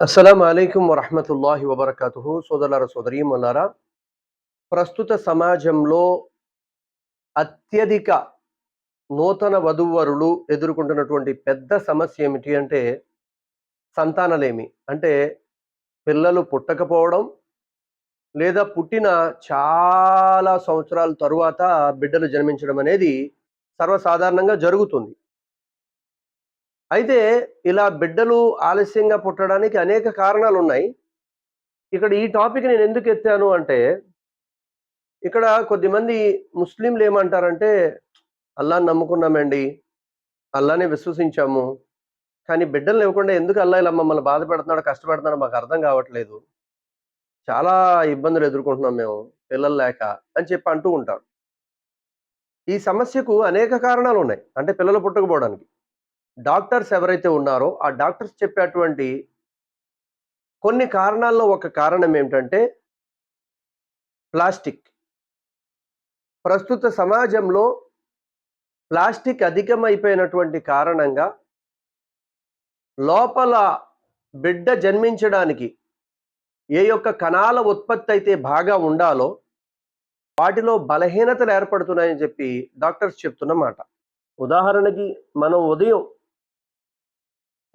అస్సలం అయికం వరహమతుల్లాహి వబర్కతుహు. సోదరులారా సోదరీమల్లారా ప్రస్తుత సమాజంలో అత్యధిక నూతన వధూవరులు ఎదుర్కొంటున్నటువంటి పెద్ద సమస్య ఏమిటి అంటే సంతానలేమి. అంటే పిల్లలు పుట్టకపోవడం లేదా పుట్టిన చాలా సంవత్సరాల తరువాత బిడ్డలు జన్మించడం అనేది సర్వసాధారణంగా జరుగుతుంది. అయితే ఇలా బిడ్డలు ఆలస్యంగా పుట్టడానికి అనేక కారణాలు ఉన్నాయి ఇక్కడ ఈ టాపిక్ నేను ఎందుకు ఎత్తాను అంటే ఇక్కడ కొద్దిమంది ముస్లింలు ఏమంటారంటే అల్లాని నమ్ముకున్నామండి అల్లానే విశ్వసించాము కానీ బిడ్డలు ఇవ్వకుండా ఎందుకు అల్లా ఇలా మమ్మల్ని బాధ పెడుతున్నాడో కష్టపెడుతున్నాడో మాకు అర్థం కావట్లేదు. చాలా ఇబ్బందులు ఎదుర్కొంటున్నాం మేము పిల్లలు లేక అని చెప్పి అంటూ ఉంటారు. ఈ సమస్యకు అనేక కారణాలు ఉన్నాయి అంటే పిల్లలు పుట్టకపోవడానికి. డాక్టర్స్ ఎవరైతే ఉన్నారో ఆ డాక్టర్స్ చెప్పేటువంటి కొన్ని కారణాల్లో ఒక కారణం ఏమిటంటే ప్లాస్టిక్. ప్రస్తుత సమాజంలో ప్లాస్టిక్ అధికమైపోయినటువంటి కారణంగా లోపల బిడ్డ జన్మించడానికి ఏ యొక్క కణాల ఉత్పత్తి అయితే బాగా ఉండాలో వాటిలో బలహీనతలు ఏర్పడుతున్నాయని చెప్పి డాక్టర్స్ చెప్తున్నమాట ఉదాహరణకి మనం ఉదయం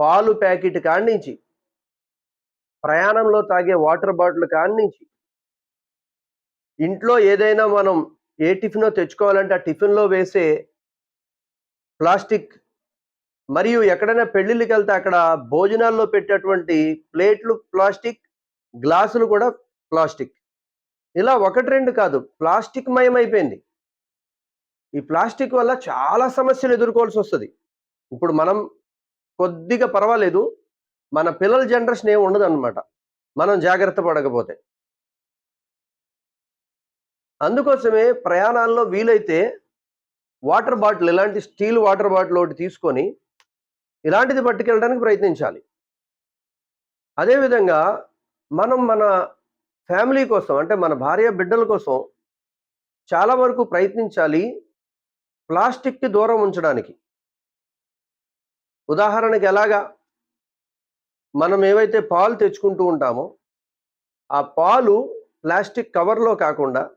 పాలు ప్యాకెట్ కానించి ప్రయాణంలో తాగే వాటర్ బాటిల్ కానించి ఇంట్లో ఏదైనా మనం ఏ టిఫినో తెచ్చుకోవాలంటే ఆ టిఫిన్లో వేసే ప్లాస్టిక్ మరియు ఎక్కడైనా పెళ్ళిళ్ళకి వెళ్తే అక్కడ భోజనాల్లో పెట్టేటువంటి ప్లేట్లు ప్లాస్టిక్ గ్లాసులు కూడా ప్లాస్టిక్. ఇలా ఒకటి రెండు కాదు ప్లాస్టిక్ మయం అయిపోయింది ఈ ప్లాస్టిక్ వల్ల చాలా సమస్యలు ఎదుర్కోవాల్సి వస్తుంది. ఇప్పుడు మనం కొద్దిగా పర్వాలేదు. మన పిల్లల జనరేషన్ ఏమి ఉండదు అనమాట మనం జాగ్రత్త పడకపోతే. అందుకోసమే ప్రయాణాల్లో వీలైతే వాటర్ బాటిల్ ఇలాంటి స్టీల్ వాటర్ బాటిల్ ఒకటి తీసుకొని ఇలాంటిది పట్టుకెళ్ళడానికి ప్రయత్నించాలి. అదేవిధంగా మనం మన ఫ్యామిలీ కోసం అంటే మన భార్య బిడ్డల కోసం చాలా వరకు ప్రయత్నించాలి ప్లాస్టిక్కి దూరం ఉంచడానికి. ఉదాహరణకి ఎలాగా? మనం ఏవైతే పాలు తెచ్చుకుంటూ ఉంటామో ఆ పాలు ప్లాస్టిక్ కవర్లో కాకుండా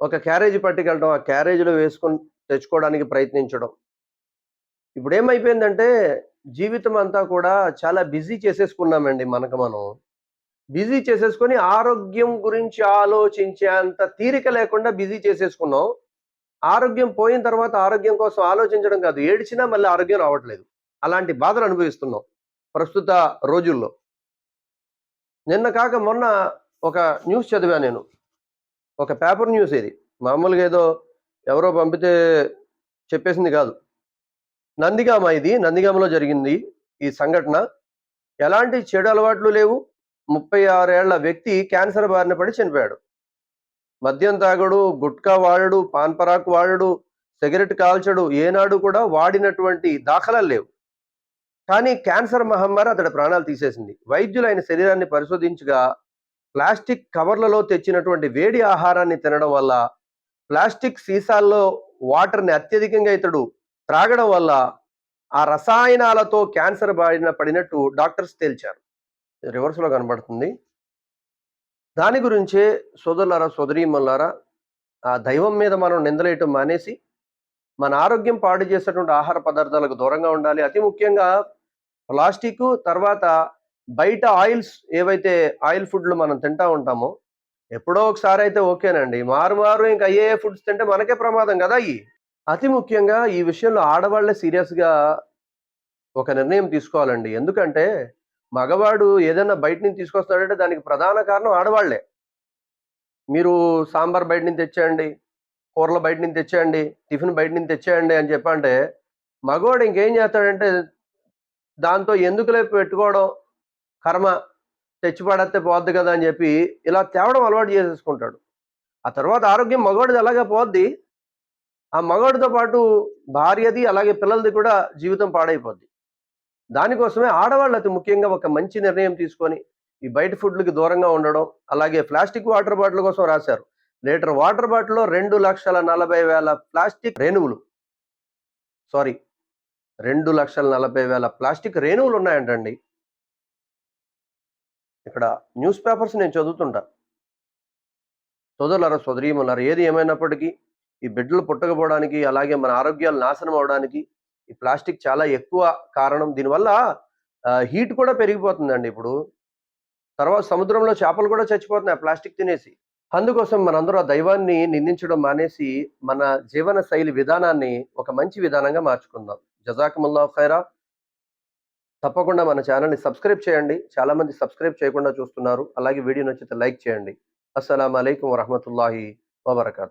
ఒక క్యారేజీ పట్టుకెళ్ళడం ఆ క్యారేజీలో వేసుకొని తెచ్చుకోవడానికి ప్రయత్నించడం. ఇప్పుడు ఏమైపోయిందంటే జీవితం అంతా కూడా చాలా బిజీ చేసేసుకున్నామండి మనకు మనం. బిజీ చేసేసుకొని ఆరోగ్యం గురించి ఆలోచించే అంత తీరిక లేకుండా బిజీ చేసేసుకున్నాం. ఆరోగ్యం పోయిన తర్వాత ఆరోగ్యం కోసం ఆలోచించడం కాదు ఏడిచినా మళ్ళీ ఆరోగ్యం రావట్లేదు. అలాంటి బాధలు అనుభవిస్తున్నాం ప్రస్తుత రోజుల్లో. నిన్న కాక మొన్న ఒక న్యూస్ చదివా నేను. ఒక పేపర్ న్యూస్ ఇది. మామూలుగా ఏదో ఎవరో పంపితే చెప్పేసింది కాదు. నందిగామ ఇది. నందిగామలో జరిగింది ఈ సంఘటన. ఎలాంటి చెడు అలవాట్లు లేవు. ముప్పై ఆరేళ్ళ వ్యక్తి క్యాన్సర్ బారిన పడి చనిపోయాడు. మద్యం తాగడు గుట్కా వాడడు పాన్పరాకు వాడడు సిగరెట్ కాల్చడు ఏనాడు కూడా వాడినటువంటి దాఖలాలు లేవు. కానీ క్యాన్సర్ మహమ్మారి అతడి ప్రాణాలు తీసేసింది. వైద్యులు ఆయన శరీరాన్ని పరిశోధించగా ప్లాస్టిక్ కవర్లలో తెచ్చినటువంటి వేడి ఆహారాన్ని తినడం వల్ల ప్లాస్టిక్ సీసాల్లో వాటర్ని అత్యధికంగా ఇతడు త్రాగడం వల్ల ఆ రసాయనాలతో క్యాన్సర్ బారిన పడినట్టు డాక్టర్స్ తేల్చారు. రివర్స్లో కనబడుతుంది. దాని గురించే సోదరులారా సోదరీమల్లారా ఆ దైవం మీద మనం నిందలేయటం మానేసి మన ఆరోగ్యం పాడు చేసేటువంటి ఆహార పదార్థాలకు దూరంగా ఉండాలి. అతి ముఖ్యంగా ప్లాస్టిక్ తర్వాత బయట ఆయిల్స్ ఏవైతే ఆయిల్ ఫుడ్లు మనం తింటా ఉంటామో ఎప్పుడో ఒకసారి అయితే ఓకేనండి. మారు మారు ఇంకా అయ్యే ఫుడ్స్ తింటే మనకే ప్రమాదం కదా ఈ అతి ముఖ్యంగా ఈ విషయంలో ఆడవాళ్ళే సీరియస్గా ఒక నిర్ణయం తీసుకోవాలండి. ఎందుకంటే మగవాడు ఏదైనా బయట నుంచి తీసుకొస్తాడంటే దానికి ప్రధాన కారణం ఆడవాళ్ళే మీరు సాంబార్ బయట నుంచి తెచ్చేయండి కూరలు బయట నుంచి తెచ్చేయండి టిఫిన్ బయట నుంచి తెచ్చేయండి అని చెప్పంటే మగవాడు ఇంకేం చేస్తాడంటే దాంతో ఎందుకులే పెట్టుకోవడం? కర్మ తెచ్చి పోద్ది కదా అని చెప్పి ఇలా తేవడం అలవాటు చేసేసుకుంటాడు. ఆ తర్వాత ఆరోగ్యం మగవాడిది అలాగే పోద్ది. ఆ మగవాడితో పాటు భార్యది అలాగే పిల్లలది కూడా జీవితం పాడైపోద్ది. దానికోసమే ఆడవాళ్ళు అతి ముఖ్యంగా ఒక మంచి నిర్ణయం తీసుకొని ఈ బయట ఫుడ్లకి దూరంగా ఉండడం అలాగే ప్లాస్టిక్ వాటర్ బాటిల్ కోసం రాశారు. లీటర్ వాటర్ బాటిల్లో రెండు లక్షల నలభై వేల ప్లాస్టిక్ రేణువులు. సారీ రెండు లక్షల నలభై వేల ప్లాస్టిక్ రేణువులు ఉన్నాయంటండి. ఇక్కడ న్యూస్ పేపర్స్ నేను చదువుతుంటా. సోదరులరా సోదరీమన్నారు ఏది ఏమైనప్పటికీ ఈ బిడ్డలు పుట్టకపోవడానికి అలాగే మన ఆరోగ్యాలు నాశనం అవడానికి ఈ ప్లాస్టిక్ చాలా ఎక్కువ కారణం. దీనివల్ల హీట్ కూడా పెరిగిపోతుందండి ఇప్పుడు. తర్వాత సముద్రంలో చేపలు కూడా చచ్చిపోతున్నాయి ఆ ప్లాస్టిక్ తినేసి. అందుకోసం మనందరూ ఆ దైవాన్ని నిందించడం మానేసి మన జీవన శైలి విధానాన్ని ఒక మంచి విధానంగా మార్చుకుందాం. జజాకముల్లా ఖైరా. తప్పకుండా మన ఛానల్ని సబ్స్క్రైబ్ చేయండి. చాలా మంది సబ్స్క్రైబ్ చేయకుండా చూస్తున్నారు. అలాగే వీడియో నచ్చితే లైక్ చేయండి. అస్సలం అయికం వరహమూల వబర్కూ